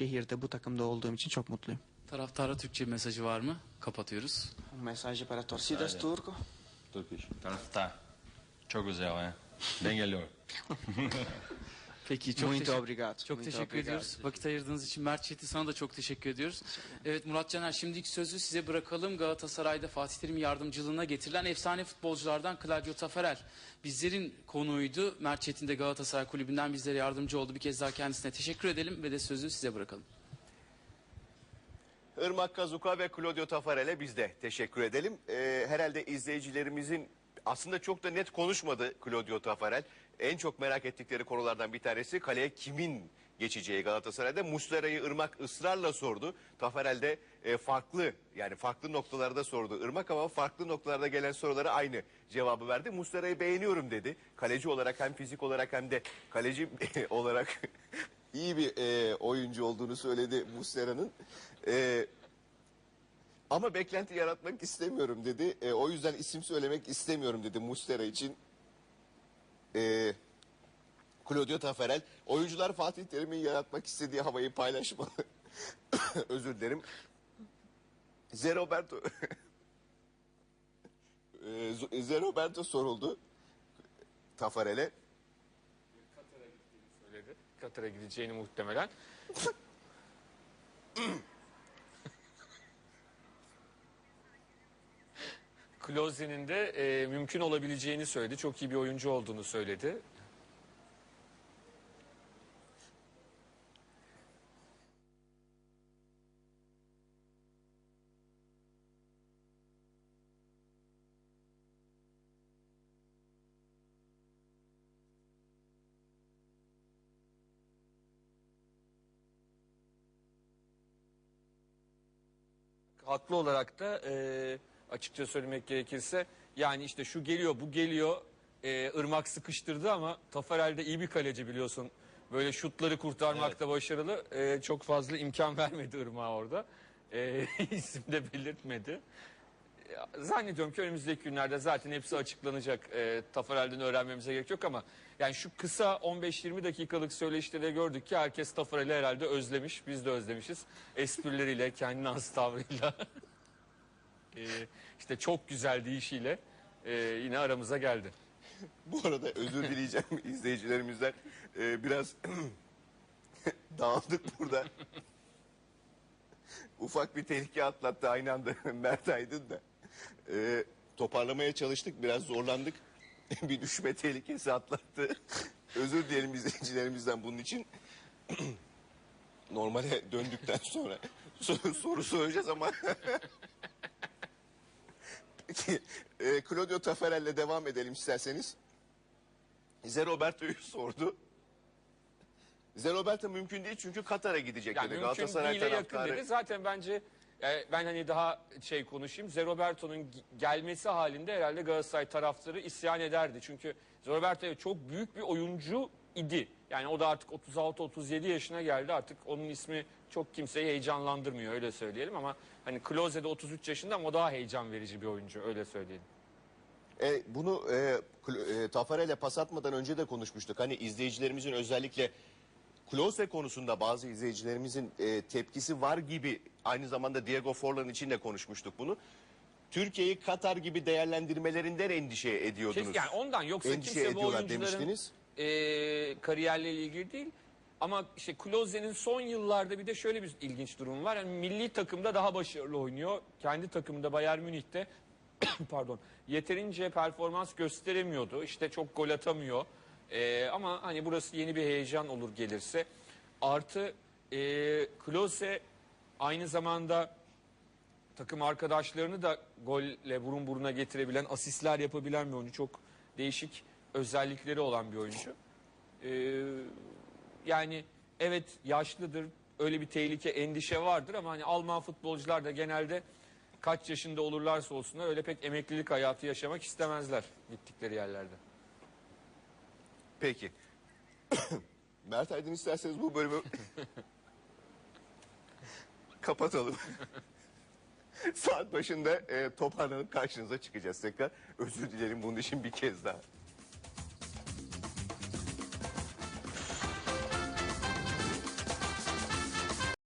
şehirde bu takımda olduğum için çok mutluyum. Taraftara Türkçe bir mesajı var mı? Kapatıyoruz. Um mensagem para torcidas turco. Turkish. Taraftar. Çok güzel ya. Ben geliyorum. Peki çok Muito teşekkür- obrigado. Çok Muito teşekkür obrigado. ediyoruz. Vakit ayırdığınız için Mert Çetin sana da çok teşekkür ediyoruz. Evet Murat Caner şimdiki sözü size bırakalım. Galatasaray'da Fatih Terim yardımcılığına getirilen efsane futbolculardan Claudio Tafarel. Bizlerin konuydu. Mert Çetin de Galatasaray Kulübü'nden bizlere yardımcı oldu. Bir kez daha kendisine teşekkür edelim ve de sözü size bırakalım. Irmak Kazuka ve Claudio Tafarel'e biz de teşekkür edelim. Ee, herhalde izleyicilerimizin aslında çok da net konuşmadı Claudio Tafarel. En çok merak ettikleri konulardan bir tanesi kaleye kimin geçeceği Galatasaray'da. Muslera'yı Irmak ısrarla sordu. Tafarel de e, farklı yani farklı noktalarda sordu. Irmak ama farklı noktalarda gelen sorulara aynı cevabı verdi. Muslera'yı beğeniyorum dedi. Kaleci olarak hem fizik olarak hem de kaleci olarak iyi bir e, oyuncu olduğunu söyledi Muslera'nın. E, ama beklenti yaratmak istemiyorum dedi. E, o yüzden isim söylemek istemiyorum dedi Muslera için. E, Claudio Taferel. Oyuncular Fatih Terim'in yaratmak istediği havayı paylaşmalı. Özür dilerim. Zé Roberto. E, Zé Roberto soruldu. Tafarel'e. söyledi. Katar'a gideceğini muhtemelen. Kloze'nin de e, mümkün olabileceğini söyledi. Çok iyi bir oyuncu olduğunu söyledi. Haklı olarak da e, açıkça söylemek gerekirse yani işte şu geliyor bu geliyor e, ırmak sıkıştırdı ama Tafarel de iyi bir kaleci biliyorsun. Böyle şutları kurtarmakta başarılı. E, çok fazla imkan vermedi ırmağa orada. E, isim de belirtmedi. Zannediyorum ki önümüzdeki günlerde zaten hepsi açıklanacak. E, Tafarel'den öğrenmemize gerek yok ama yani şu kısa 15-20 dakikalık söyleşide gördük ki herkes Tafarel'i herhalde özlemiş. Biz de özlemişiz. Esprileriyle, kendine has tavrıyla. e, işte çok güzel deyişiyle e, yine aramıza geldi. Bu arada özür dileyeceğim izleyicilerimizden. Ee, biraz dağıldık burada. Ufak bir tehlike atlattı aynı anda Mert Aydın da. Ee, toparlamaya çalıştık biraz zorlandık. bir düşme tehlikesi atlattı. özür dilerim izleyicilerimizden bunun için. Normale döndükten sonra soru, soracağız ama e, Claudio Tafarel'le devam edelim isterseniz. Zé Roberto'yu sordu. Zé Roberto mümkün değil çünkü Katar'a gidecek Yani dedi. Galatasaray değile yakın taraftarı. dedi. Zaten bence e, ben hani daha şey konuşayım. Zeroberto'nun gelmesi halinde herhalde Galatasaray taraftarı isyan ederdi. Çünkü Zeroberto çok büyük bir oyuncu idi. Yani o da artık 36-37 yaşına geldi. Artık onun ismi çok kimseyi heyecanlandırmıyor öyle söyleyelim ama hani Klose de 33 yaşında ama o daha heyecan verici bir oyuncu öyle söyleyelim. E, bunu e, Kl- e, Tafarel'e pas atmadan önce de konuşmuştuk. Hani izleyicilerimizin özellikle Klose konusunda bazı izleyicilerimizin e, tepkisi var gibi aynı zamanda Diego Forlan için de konuşmuştuk bunu. Türkiye'yi Katar gibi değerlendirmelerinden endişe ediyordunuz. Kes, yani ondan yoksa Endişe kimse bu ediyorlar oyuncuların demiştiniz. E, kariyerleriyle ilgili değil. Ama işte Klose'nin son yıllarda bir de şöyle bir ilginç durum var. Yani milli takımda daha başarılı oynuyor. Kendi takımında Bayern Münih'te pardon yeterince performans gösteremiyordu. İşte çok gol atamıyor. E, ama hani burası yeni bir heyecan olur gelirse. Artı e, Klose aynı zamanda takım arkadaşlarını da golle burun buruna getirebilen, asistler yapabilen bir oyuncu. Çok değişik özellikleri olan bir oyuncu. Ee, yani evet yaşlıdır, öyle bir tehlike, endişe vardır ama hani Alman futbolcular da genelde kaç yaşında olurlarsa olsunlar öyle pek emeklilik hayatı yaşamak istemezler gittikleri yerlerde. Peki. Mert Aydın isterseniz bu bölümü kapatalım. Saat başında e, toparlanıp karşınıza çıkacağız tekrar. Özür dilerim bunun için bir kez daha.